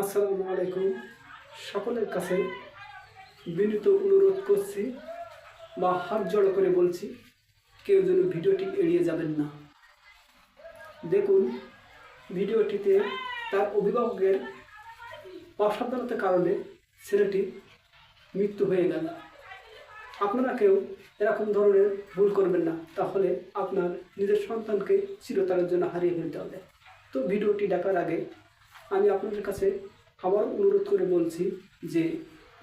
আসসালামু আলাইকুম। সকলের কাছে বিনীত অনুরোধ করছি বা হাত জড়ো করে বলছি, কেউ যেন ভিডিওটি এড়িয়ে যাবেন না। দেখুন, ভিডিওটিতে তার অভিভাবকের অসাবধানতার কারণে ছেলেটি মৃত্যু হয়ে গেল। আপনারা কেউ এরকম ধরনের ভুল করবেন না, তাহলে আপনার নিজের সন্তানকে চিরতরের জন্য হারিয়ে ফেলতে হবে। তো ভিডিওটি দেখার আগে আমি আপনাদের কাছে আবার অনুরোধ করে বলছি যে,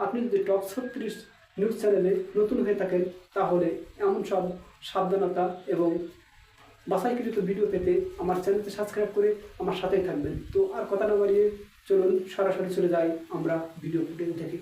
আপনি যদি টপ ছত্রিশ নিউজ চ্যানেলে নতুন হয়ে থাকেন, তাহলে এমন সব সাবধানতা এবং বাসাইকৃত ভিডিও পেতে আমার চ্যানেলটি সাবস্ক্রাইব করে আমার সাথেই থাকবেন। তো আর কথা না বাড়িয়ে চলুন, সরাসরি চলে যাই আমরা ভিডিও ফুটেজ দেখি।